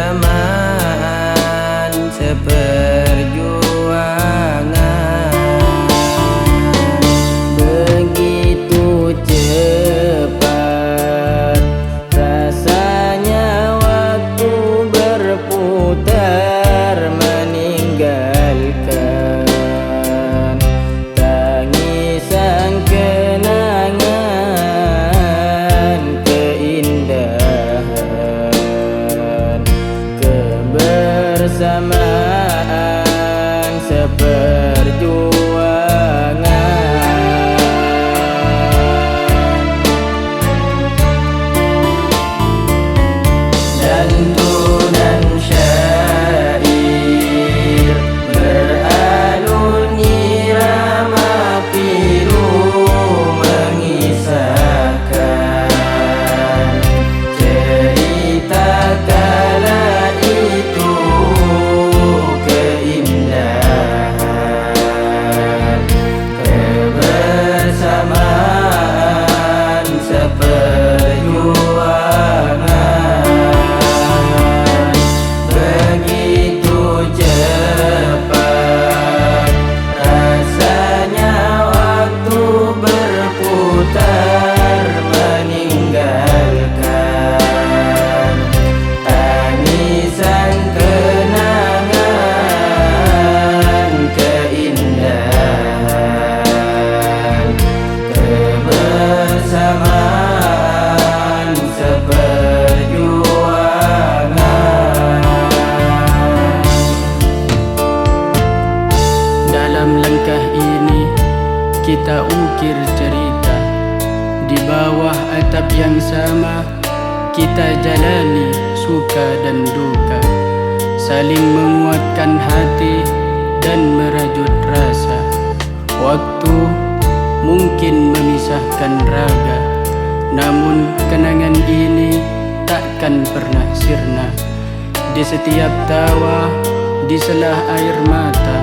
ah atap yang sama Kita jalani suka dan duka. Saling menguatkan hati dan merajut rasa. Waktu mungkin memisahkan raga. Namun kenangan ini takkan pernah sirna. Di setiap tawa, di selah air mata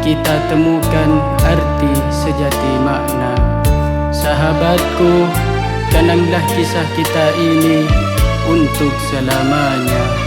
Kita temukan arti sejati makna. Sahabatku, kenanglah kisah kita ini untuk selamanya.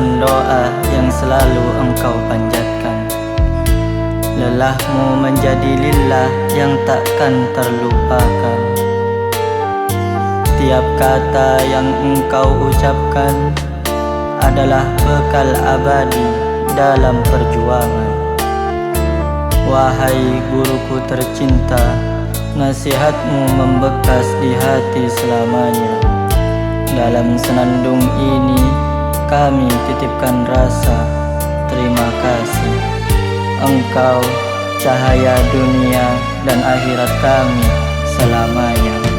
Selipan doa yang selalu engkau panjatkan. Lelahmu menjadi lillah yang takkan terlupakan. Tiap kata yang engkau ucapkan adalah bekal abadi dalam perjuangan. Wahai guruku tercinta, nasihatmu membekas di hati selamanya. Dalam senandung ini, kami titipkan rasa terima kasih. Engkau cahaya dunia dan akhirat kami selamanya